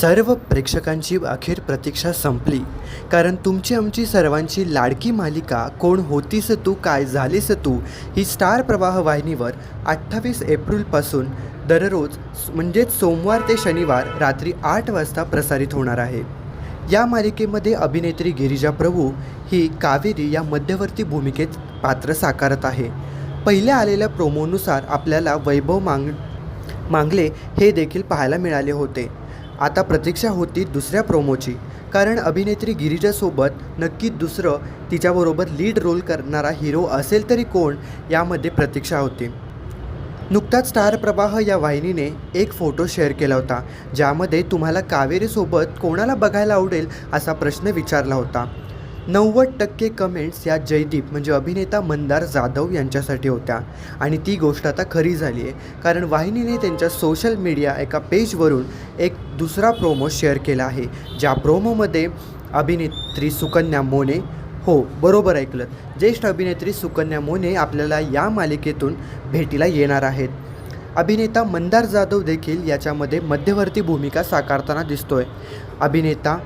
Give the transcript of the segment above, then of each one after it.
सर्व प्रेक्षकांची अखेर प्रतीक्षा संपली. कारण तुमची आमची सर्वांची लाडकी मालिका कोण होतीस तू काय झालीस तू ही स्टार प्रवाह वाहिनीवर अठ्ठावीस एप्रिलपासून दररोज म्हणजेच सोमवार ते शनिवार रात्री आठ वाजता प्रसारित होणार आहे. या मालिकेमध्ये अभिनेत्री गिरिजा प्रभू ही कावेरी या मध्यवर्ती भूमिकेत पात्र साकारत आहे. पहिल्या आलेल्या प्रोमोनुसार आपल्याला वैभव मांग मांगले हे देखील पाहायला मिळाले होते. आता प्रतीक्षा होती दुसऱ्या प्रोमोची कारण अभिनेत्री गिरिजासोबत नक्की दुसरं तिच्याबरोबर लीड रोल करणारा हिरो असेल तरी कोण यामध्ये प्रतीक्षा होती. नुकताच स्टार प्रवाह या वाहिनीने एक फोटो शेअर केला होता ज्यामध्ये तुम्हाला कावेरीसोबत कोणाला बघायला आवडेल असा प्रश्न विचारला होता. नव्वद टक्के कमेंट्स या जयदीप म्हणजे अभिनेता मंदार जाधव यांच्यासाठी होत्या. आणि ती गोष्ट आता खरी झाली आहे कारण वाहिनीने त्यांच्या सोशल मीडिया एका पेजवरून एक दुसरा प्रोमो शेअर केला आहे. ज्या प्रोमोमध्ये अभिनेत्री सुकन्या मोने हो बरोबर ऐकलं. ज्येष्ठ अभिनेत्री सुकन्या मोने आपल्याला या मालिकेतून भेटीला येणार आहेत. अभिनेता मंदार जाधव देखील याच्यामध्ये मध्यवर्ती भूमिका साकारताना दिसतोय. अभिनेता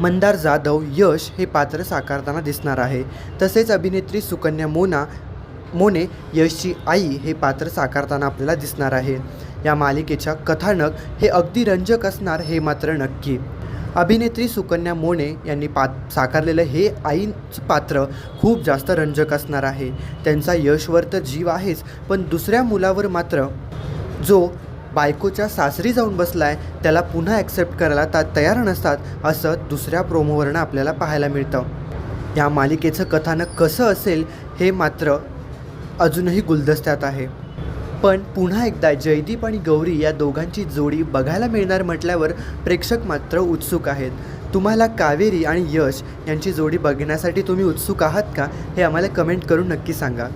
मंदार जाधव यश हे पात्र साकारताना दिसणार आहे. तसेच अभिनेत्री सुकन्या मोना मोने यशची आई हे पात्र साकारताना आपल्याला दिसणार आहे. या मालिकेच्या कथानक हे अगदी रंजक असणार हे मात्र नक्की. अभिनेत्री सुकन्या मोने यांनी पात साकारलेलं हे आईचं पात्र खूप जास्त रंजक असणार आहे. त्यांचा यशवर तर जीव आहेच पण दुसऱ्या मुलावर मात्र जो बायकोच्या सासरी जाऊन बसलाय त्याला पुन्हा ॲक्सेप्ट करायला ता तयार नसतात असं दुसऱ्या प्रोमोवरनं आपल्याला पाहायला मिळतं. या मालिकेचं कथानक कसं असेल हे मात्र अजूनही गुलदस्त्यात आहे. पण पुन्हा एकदा जयदीप आणि गौरी या दोघांची जोडी बघायला मिळणार म्हटल्यावर प्रेक्षक मात्र उत्सुक आहेत. तुम्हाला कावेरी आणि यश यांची जोडी बघण्यासाठी तुम्ही उत्सुक आहात का हे आम्हाला कमेंट करून नक्की सांगा.